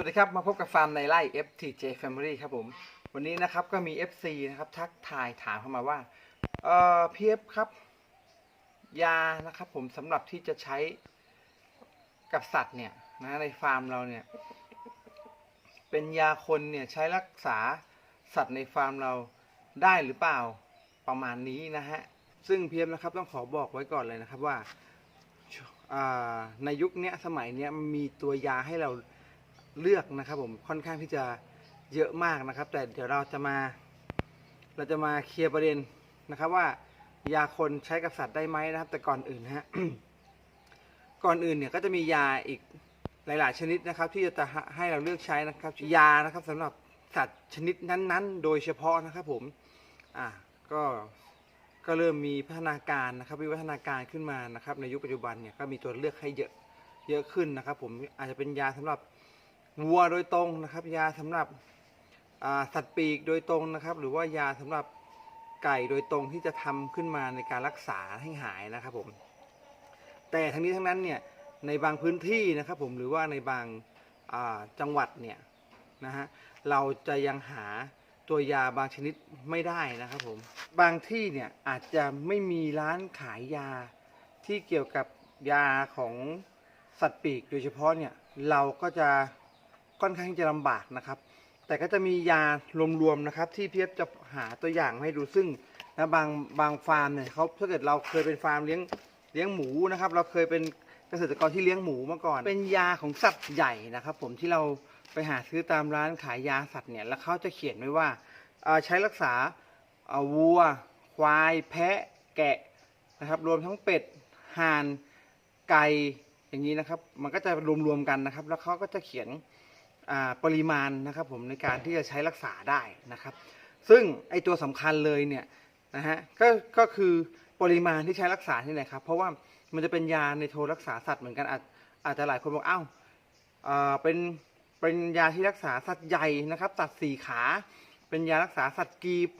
สวัสดีครับมาพบกับฟาร์มในไร่ FTJ Family ครับผม วันนี้นะครับก็มี FC นะครับทักทายถามเข้ามาว่าเอ่อพีเอฟครับ ยานะครับผมสำหรับที่จะใช้กับสัตว์เนี่ยนะในฟาร์มเราเนี่ย เป็นยาคนเนี่ยใช้รักษาสัตว์ในฟาร์มเราได้หรือเปล่าประมาณนี้นะฮะ ซึ่งพีเอฟนะครับต้องขอบอกไว้ก่อนเลยนะครับว่าในยุคนี้สมัยนี้มีตัวยาให้เรา เลือกนะครับผมค่อนข้างที่จะเยอะมากนะครับ แต่เดี๋ยวเราจะมา เราจะมาเคลียร์ประเด็นนะครับว่ายาคนใช้กับสัตว์ได้ไหมนะครับ แต่ก่อนอื่นนะฮะก่อนอื่นเนี่ยก็จะมียาอีกหลาย ๆ ชนิดนะครับ ที่จะให้เราเลือกใช้นะครับ ยานะครับสำหรับสัตว์ชนิดนั้น ๆ โดยเฉพาะนะครับผมอะก็ก็เริ่มมีพัฒนาการนะครับวิวัฒนาการขึ้นมานะครับ ในยุคปัจจุบันเนี่ยก็มีตัวเลือกให้เยอะเยอะขึ้นนะครับ ผมอาจจะเป็นยาสำหรับ วัวโดยตรงนะครับ ยาสำหรับสัตว์ปีกโดยตรงนะครับ หรือว่ายาสำหรับไก่โดยตรงที่จะทำขึ้นมาในการรักษาให้หายนะครับผม แต่ทั้งนี้ทั้งนั้นเนี่ยในบางพื้นที่นะครับผมหรือว่าในบางาจังหวัดเนี่ยนะฮะเราจะยังหาตัวยาบางชนิดไม่ได้นะครับผมบางที่เนี่ยอาจจะไม่มีร้านขายยาที่เกี่ยวกับยาของสัตว์ปีกโดยเฉพาะเนี่ยเราก็จะ ค่อนข้างจะลำบากนะครับ แต่ก็จะมียารวมๆนะครับ ที่เพียบจะหาตัวอย่างให้ดูซึ่งนะบางบางฟาร์มเนี่ยเขาถ้าเกิดเราเคยเป็นฟาร์มเลี้ยงเลี้ยงหมูนะครับ เราเคยเป็นเกษตรกรที่เลี้ยงหมูมาก่อน เป็นยาของสัตว์ใหญ่นะครับ ผมที่เราไปหาซื้อตามร้านขายยาสัตว์เนี่ยแล้วเขาจะเขียนไว้ว่าใช้รักษาวัว ควาย แพะ แกะนะครับ รวมทั้งเป็ดห่านไก่อย่างนี้นะครับ มันก็จะรวมๆกันนะครับ แล้วเขาก็จะเขียน ปริมาณนะครับผมในการที่จะใช้รักษาได้นะครับ ซึ่งไอตัวสำคัญเลยเนี่ยนะฮะก็ก็คือปริมาณที่ใช้รักษานี่แหละครับ เพราะว่ามันจะเป็นยาในโทรรักษาสัตว์เหมือนกันอาจอาจจะหลายคนบอกอ้าวเป็นเป็นยาที่รักษาสัตว์ใหญ่นะครับสัตว์สี่ขา เป็นยารักษาสัตว์กีบ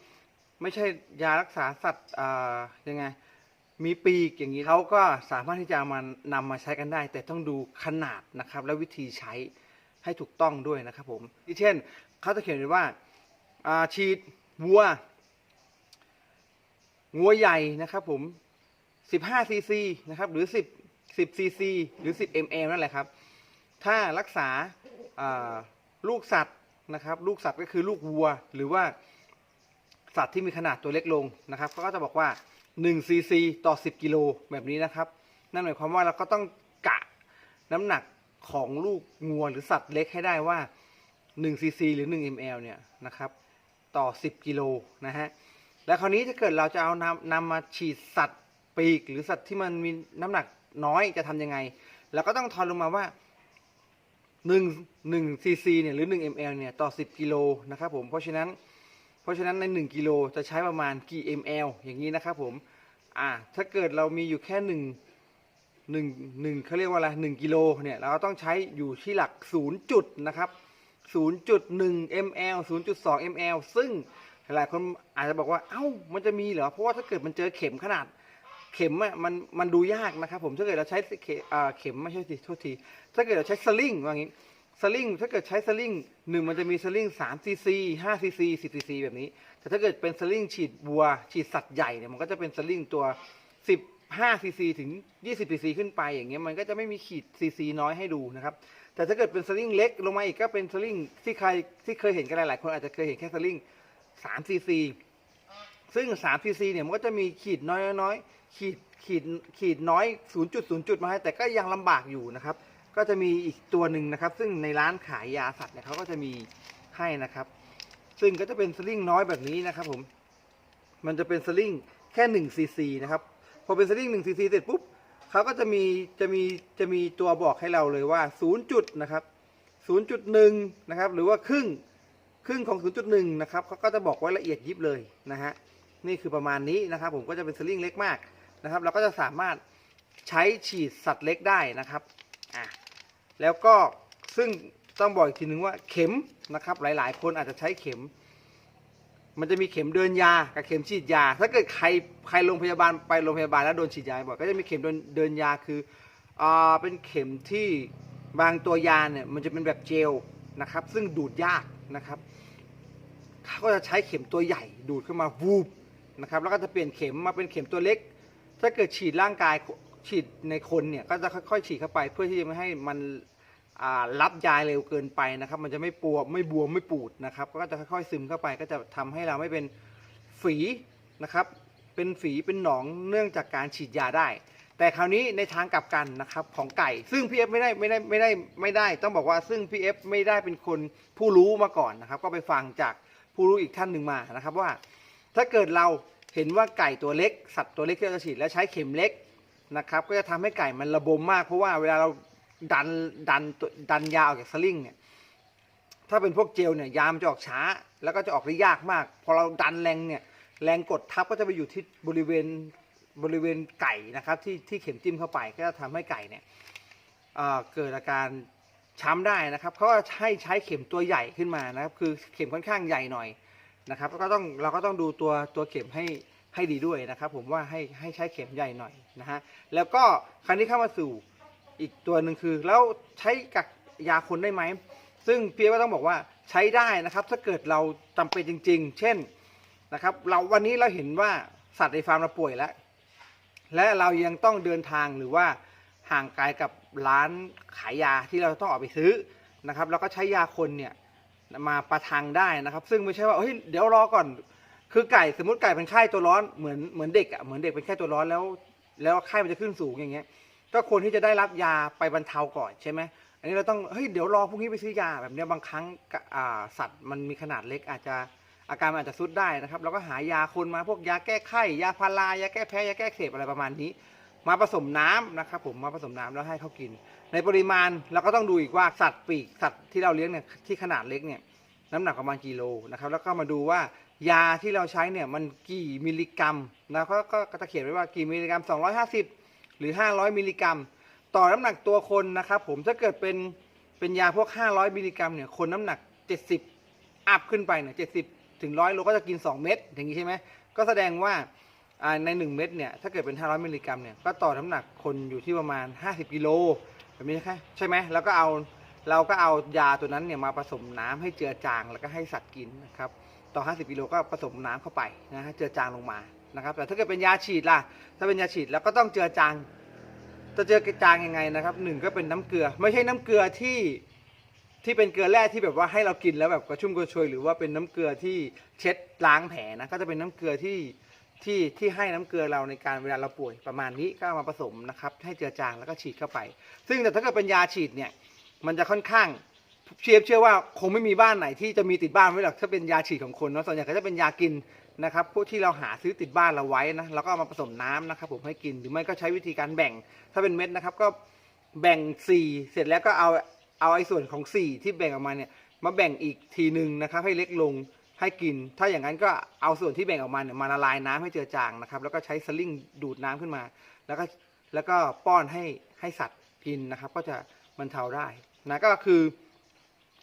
ไม่ใช่ยารักษาสัตว์ยังไงมีปีกอย่างนี้เขาก็สามารถที่จะมานำมาใช้กันได้ แต่ต้องดูขนาดนะครับ และวิธีใช้ ให้ถูกต้องด้วยนะครับผมที่เช่นเขาจะเขียนไว้ว่าฉีดวัวงัวใหญ่นะครับผม 15 ซีซีนะครับหรือ 10 10ซีซีหรือ 10 ml นั่นแหละครับ ถ้ารักษาาลูกสัตว์นะครับ ลูกสัตว์ก็คือลูกวัว หรือว่าสัตว์ที่มีขนาดตัวเล็กลงนะครับก็จะบอกว่า1ซีซีต่อ 10 กิโลแบบนี้นะครับ นั่นหมายความว่าเราก็ต้องกะน้ำหนัก ของลูกงัวหรือสัตว์เล็กให้ได้ว่า1ซีซีหรือ 1 ml เนี่ยนะครับ ต่อ 10 กิโลนะฮะ แล้วคราวนี้ถ้าเกิดเราจะเอานำนำมาฉีดสัตว์ปีก หรือสัตว์ที่มันมีน้ำหนักน้อยจะทำยังไง เราก็ต้องทอนลงมาว่า1 1ซีซีเนี่ยหรือ 1 ml เนี่ยต่อ 10 กิโลนะครับผม เพราะฉะนั้น เพราะฉะนั้นใน 1 กิโลจะใช้ประมาณกี่ ml อย่างนี้นะครับผม อ่า ถ้าเกิดเรามีอยู่แค่ 1 หนึ่งหนึ่งเขาเรียกว่าอะไรหนึ่งกิโลเนี่ยเราต้องใช้อยู่ที่หลักศูนย์จุดนะครับศูนย์จุดหนึ่ง ml ศูนย์จุดสอง ml ซึ่งหลายคนอาจจะบอกว่า เอ้า มันจะมีเหรอ เพราะว่าถ้าเกิดมันเจอเข็มขนาด เข็มอะมันมันดูยากนะครับผมถ้าเกิดเราใช้เข็มเข็มไม่ใช่สิโทษที ถ้าเกิดเราใช้สลิงว่างี้สลิงถ้าเกิดใช้สลิงหนึ่งมันจะมีสลิงสามซีซีห้าซีซีสิบซีซีแบบนี้ แต่ถ้าเกิดเป็นสลิงฉีดวัวฉีดสัตว์ใหญ่เนี่ยมันก็จะเป็นสลิงตัวสิบ ห้าซีซีถึงยี่สิบซีซีขึ้นไปอย่างเงี้ยมันก็จะไม่มีขีดซีซีน้อยให้ดูนะครับ แต่ถ้าเกิดเป็นสลิงเล็กลงมาอีกก็เป็นสลิงที่ใครที่เคยเห็นกันหลายๆคนอาจจะเคยเห็นแค่สลิงสามซีซีซึ่ง3 cc เนี่ยมันก็จะมีขีดน้อยน้อยขีดขีดขีดน้อย 0.0 จุดมาให้แต่ก็ยังลำบากอยู่นะครับ ก็จะมีอีกตัวหนึ่งนะครับ ซึ่งในร้านขายยาสัตว์เนี่ยเขาก็จะมีให้นะครับ ซึ่งก็จะเป็นสลิงน้อยแบบนี้นะครับผมมันจะเป็นสลิงแค่1 cc นะครับ พอเป็นสลิง1 cc เสร็จปุ๊บเขาก็จะมีจะมีจะมีตัวบอกให้เราเลยว่า0จุดนะครับ0.1นะครับหรือว่าครึ่งครึ่งของ0.1นะครับเขาก็จะบอกไว้ละเอียดยิบเลยนะฮะนี่คือประมาณนี้นะครับ ผมก็จะเป็นสลิงเล็กมากนะครับ เราก็จะสามารถใช้ฉีดสัตว์เล็กได้นะครับอะแล้วก็ซึ่งต้องบอกอีกทีนึงว่าเข็มนะครับ หลายๆ คนอาจจะใช้เข็ม มันจะมีเข็มเดินยากับเข็มฉีดยา ถ้าเกิดใครใครโรงพยาบาลไปโรงพยาบาลแล้วโดนฉีดยาบ่อยก็จะมีเข็มเดินเดินยาคืออ่าเป็นเข็มที่บางตัวยาเนี่ยมันจะเป็นแบบเจลนะครับ ซึ่งดูดยากนะครับเขาก็จะใช้เข็มตัวใหญ่ดูดขึ้นมาวูบนะครับแล้วก็จะเปลี่ยนเข็มมาเป็นเข็มตัวเล็ก ถ้าเกิดฉีดร่างกายฉีดในคนเนี่ยก็จะค่อยๆฉีดเข้าไปเพื่อที่จะไม่ให้มัน รับยาเร็วเกินไปนะครับ มันจะไม่ปวดไม่บวมไม่ปูดนะครับ ก็จะค่อยๆซึมเข้าไปก็จะทำให้เราไม่เป็นฝีนะครับ เป็นฝีเป็นหนองเนื่องจากการฉีดยาได้ แต่คราวนี้ในทางกลับกันนะครับของไก่ ซึ่งพีเอฟไม่ได้ไม่ได้ไม่ได้ไม่ได้ ต้องบอกว่าซึ่งพีเอฟไม่ได้เป็นคนผู้รู้มาก่อนนะครับ ก็ไปฟังจากผู้รู้อีกท่านหนึ่งมานะครับว่า ถ้าเกิดเราเห็นว่าไก่ตัวเล็ก สัตว์ตัวเล็กที่เราจะฉีดแล้วใช้เข็มเล็กนะครับ ก็จะทำให้ไก่มันระบมมากเพราะว่าเวลาเรา ดันดันตัวดันยาออกจากสลิงเนี่ยถ้าเป็นพวกเจลเนี่ยยามจะออกช้า แล้วก็จะออกได้ยากมาก พอเราดันแรงเนี่ยแรงกดทับก็จะไปอยู่ที่บริเวณบริเวณไก่นะครับ ที่ที่เข็มจิ้มเข้าไปก็จะทำให้ไก่เนี่ยเเกิดอาการช้ำได้นะครับเขาก็ให้ใช้เข็มตัวใหญ่ขึ้นมานะครับ คือเข็มค่อนข้างใหญ่หน่อยนะครับก็ต้องเราก็ต้องดูตัวตัวเข็มให้ให้ดีด้วยนะครับ ผมว่าให้ให้ใช้เข็มใหญ่หน่อยนะฮะแล้วก็คราวนี้เข้ามาสู่ อีกตัวหนึ่งคือ แล้วใช้กับยาคนได้ไหม ซึ่งพี่ก็ต้องบอกว่าใช้ได้นะครับ ถ้าเกิดเราจำเป็นจริง ๆ เช่นนะครับ เราวันนี้เราเห็นว่าสัตว์ในฟาร์มเราป่วยแล้ว และเรายังต้องเดินทางหรือว่าห่างไกลกับร้านขายยาที่เราต้องออกไปซื้อนะครับ แล้วก็ใช้ยาคนเนี่ยมาประทังได้นะครับ ซึ่งไม่ใช่ว่าเฮ้ยเดี๋ยวรอก่อน คือไก่สมมติไก่เป็นไข้ตัวร้อนเหมือนเหมือนเด็กอะเหมือนเด็กเป็นไข้ตัวร้อนแล้ว แล้วไข้มันจะขึ้นสูงอย่างเงี้ย ก็ควรที่จะได้รับยาไปบรรเทาก่อนใช่ไหมอันนี้เราต้องเฮ้ยเดี๋ยวรอพรุ่งนี้ไปซื้อยาแบบเนี้ยบางครั้งกะอ่าสัตว์มันมีขนาดเล็กอาจจะอาการมันอาจจะซุดได้นะครับเราก็หายาคนมาพวกยาแก้ไข้ยาพารายาแก้แพ้ยาแก้อักเสบอะไรประมาณนี้ มาผสมน้ำนะครับผมมาผสมน้ำแล้วให้เขากิน ในปริมาณเราก็ต้องดูอีกว่าสัตว์ปีกสัตว์ที่เราเลี้ยงเนี่ยที่ขนาดเล็กเนี่ยน้ำหนักประมาณกิโลนะครับแล้วก็มาดูว่ายาที่เราใช้เนี่ยมันกี่มิลลิกรัมนะก็ก็ก็จะเขียนไว้ว่ากี่มิลลิกรัม 250 หรือ 500 มิลลิกรัม ต่อน้ำหนักตัวคนนะครับผมถ้าเกิดเป็นเป็นยาพวก 500 มิลลิกรัมเนี่ยคนน้ำหนัก 70 อัพขึ้นไปเนี่ย70ถึง100โลก็จะกิน 2 เม็ดอย่างนี้ใช่ไหมก็แสดงว่าใน 1 เม็ดเนี่ยถ้าเกิดเป็น 500 มิลลิกรัมเนี่ยก็ต่อน้ำหนักคนอยู่ที่ประมาณ 50 กิโลแบบนี้ใช่ไหมใช่ไหมแล้วก็เอาเราก็เอายาตัวนั้นเนี่ยมาผสมน้ำให้เจือจางแล้วก็ให้สัตว์กินนะครับต่อ 50 กิโลก็ผสมน้ำเข้าไปนะฮะเจือจางลงมา นะครับ แต่ถ้าเกิดเป็นยาฉีดล่ะ ถ้าเป็นยาฉีดแล้วก็ต้องเจือจาง จะเจือกจางยังไงนะครับหนึ่งก็เป็นน้ำเกลือ ไม่ใช่น้ำเกลือที่ที่เป็นเกลือแร่ที่แบบว่าให้เรากินแล้วแบบกระชุ่มกระชวยหรือว่าเป็นน้ำเกลือที่เช็ดล้างแผลนะก็จะเป็นน้ำเกลือที่ที่ที่ให้น้ำเกลือเราในการเวลาเราป่วยประมาณนี้ก็เอามาผสมนะครับ ให้เจือจางแล้วก็ฉีดเข้าไป ซึ่งแต่ถ้าเกิดเป็นยาฉีดเนี่ยมันจะค่อนข้างเชียบเชื่อว่าคงไม่มีบ้านไหนที่จะมีติดบ้านไว้หรอกถ้าเป็นยาฉีดของคนเนาะส่วนใหญ่ก็จะเป็นยากิน นะครับพวกที่เราหาซื้อติดบ้านเราไว้นะเราก็เอามาผสมน้ำนะครับผมให้กินหรือไม่ก็ใช้วิธีการแบ่ง ถ้าเป็นเม็ดนะครับก็แบ่งสี่เสร็จแล้วก็เอาเอาไอ้ส่วนของสี่ที่แบ่งออกมาเนี่ยมาแบ่งอีกทีหนึ่งนะครับให้เล็กลงให้กิน ถ้าอย่างนั้นก็เอาส่วนที่แบ่งออกมาเนี่ยมาละลายน้ำให้เจือจางนะครับ แล้วก็ใช้สลิงดูดน้ำขึ้นมา แล้วก็แล้วก็ป้อนให้ให้สัตว์กินนะครับ ก็จะบรรเทาได้นะก็คือ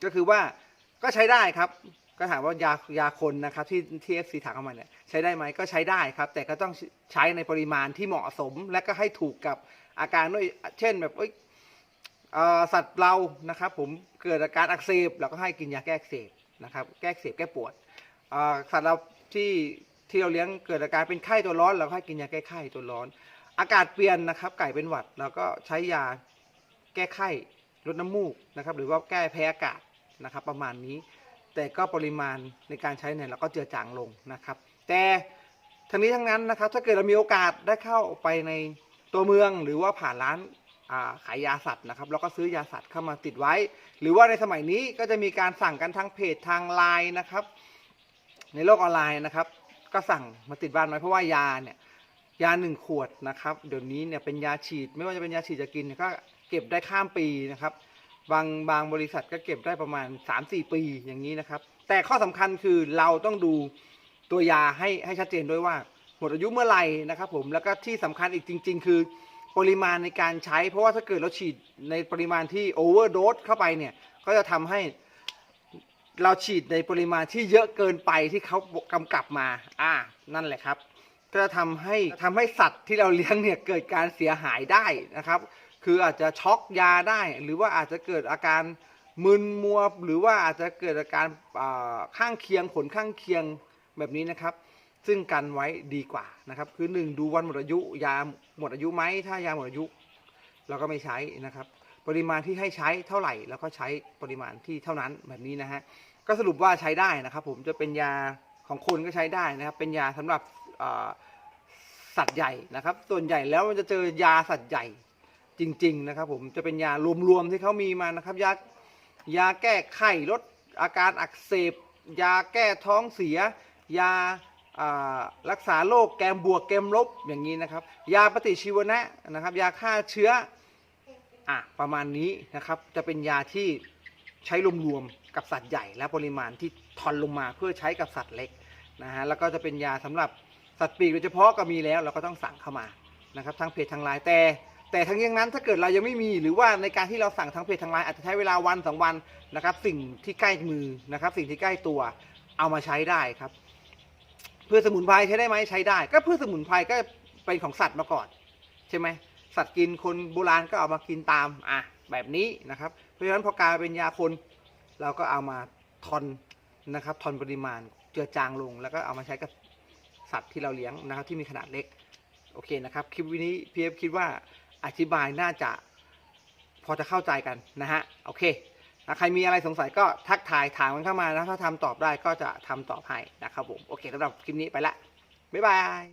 ก็คือว่าก็ใช้ได้ครับ ก็ถามว่ายายาคนนะครับที่ที่เอฟซีถามเข้ามาเนี่ยใช้ได้ไหมก็ใช้ได้ครับ แต่ก็ต้องใช้ในปริมาณที่เหมาะสม และก็ให้ถูกกับอาการด้วยเช่นแบบสัตว์เรานะครับ ผมเกิดอาการอักเสบเราก็ให้กินยาแก้อักเสบนะครับแก้อักเสบแก้ปวดสัตว์เราที่ที่เราเลี้ยงเกิดอาการเป็นไข้ตัวร้อน เราก็ให้กินยาแก้ไข้ตัวร้อน อากาศเปลี่ยนนะครับ ไก่เป็นหวัดเราก็ใช้ยาแก้ไข้ลดน้ำมูกนะครับ หรือว่าแก้แพ้อากาศนะครับ ประมาณนี้ แต่ก็ปริมาณในการใช้เนี่ยเราก็เจือจางลงนะครับ แต่ทั้งนี้ทั้งนั้นนะครับ ถ้าเกิดเรามีโอกาสได้เข้าไปในตัวเมืองหรือว่าผ่านร้านาขายยาสัตว์นะครับแล้วก็ซื้อยาสัตว์เข้ามาติดไว้ หรือว่าในสมัยนี้ก็จะมีการสั่งกันทางเพจทางไลน์นะครับ ในโลกออนไลน์นะครับ ก็สั่งมาติดบ้านไว้เพราะว่ายาเนี่ยยาหนึ่งขวดนะครับ เดี๋ยวนี้เนี่ยเป็นยาฉีด ไม่ว่าจะเป็นยาฉีดจะกินก็เก็บได้ข้ามปีนะครับ บางบางบริษัทก็เก็บได้ประมาณ 3-4 ปีอย่างนี้นะครับ แต่ข้อสำคัญคือเราต้องดูตัวยาให้ให้ชัดเจนด้วยว่าหมดอายุเมื่อไหร่นะครับ ผมแล้วก็ที่สำคัญอีกจริง ๆ คือ ปริมาณในการใช้ เพราะว่าถ้าเกิดเราฉีดในปริมาณที่โอเวอร์โดสเข้าไปเนี่ย ก็จะทำให้เราฉีดในปริมาณที่เยอะเกินไปที่เขากำกับมา อ่า นั่นแหละครับ ก็จะทำให้ทำให้สัตว์ที่เราเลี้ยงเนี่ยเกิดการเสียหายได้นะครับ คืออาจจะช็อกยาได้ หรือว่าอาจจะเกิดอาการมึนมัว หรือว่าอาจจะเกิดอาการข้างเคียงผลข้างเคียงแบบนี้นะครับ ซึ่งกันไว้ดีกว่านะครับ คือหนึ่งดูวันหมดอายุยาหมดอายุไหมถ้ายาหมดอายุ เราก็ไม่ใช้นะครับ ปริมาณที่ให้ใช้เท่าไหร่ แล้วก็ใช้ปริมาณที่เท่านั้นแบบนี้นะฮะก็สรุปว่าใช้ได้นะครับ ผมจะเป็นยาของคนก็ใช้ได้นะครับ เป็นยาสำหรับสัตว์ใหญ่นะครับ ส่วนใหญ่แล้วมันจะเจอยาสัตว์ใหญ่ จริง ๆ นะครับ ผมจะเป็นยารวมๆที่เขามีมานะครับยายาแก้ไข้ลดอาการอักเสบ ยาแก้ท้องเสีย ยารักษาโรคแกมบวกแกมลบอย่างนี้นะครับ ยาปฏิชีวนะนะครับ ยาฆ่าเชื้ออะประมาณนี้นะครับ จะเป็นยาที่ใช้รวมๆกับสัตว์ใหญ่และปริมาณที่ทอนลงมาเพื่อใช้กับสัตว์เล็กนะฮะแล้วก็จะเป็นยาสำหรับสัตว์ปีกโดยเฉพาะก็มีแล้วเราก็ต้องสั่งเข้ามานะครับทางเพจทางไลน์แต่ แต่ทั้งนี้ทั้งนั้นถ้าเกิดเรายังไม่มีหรือว่าในการที่เราสั่งทางเพจทางไลน์อาจจะใช้เวลาวันสองวันนะครับ สิ่งที่ใกล้มือนะครับ สิ่งที่ใกล้ตัวเอามาใช้ได้ครับ เพื่อสมุนไพรใช้ได้ไหมใช้ได้ ก็เพื่อสมุนไพรก็เป็นของสัตว์มาก่อน ใช่ไหมสัตว์กินคนโบราณก็เอามากินตามอะแบบนี้นะครับ เพราะฉะนั้นพอกลายเป็นยาคน เราก็เอามาทอนนะครับทอนปริมาณเจือจางลง แล้วก็เอามาใช้กับสัตว์ที่เราเลี้ยงนะครับ ที่มีขนาดเล็กโอเคนะครับ คลิปวินี้พีเอฟคิดว่า อธิบายน่าจะพอจะเข้าใจกันนะฮะโอเคถ้าใครมีอะไรสงสัยก็ทักทายถามกันเข้ามานะถ้าทำตอบได้ก็จะทำตอบให้นะครับผมโอเคสำหรับคลิปนี้ไปละบ๊ายบาย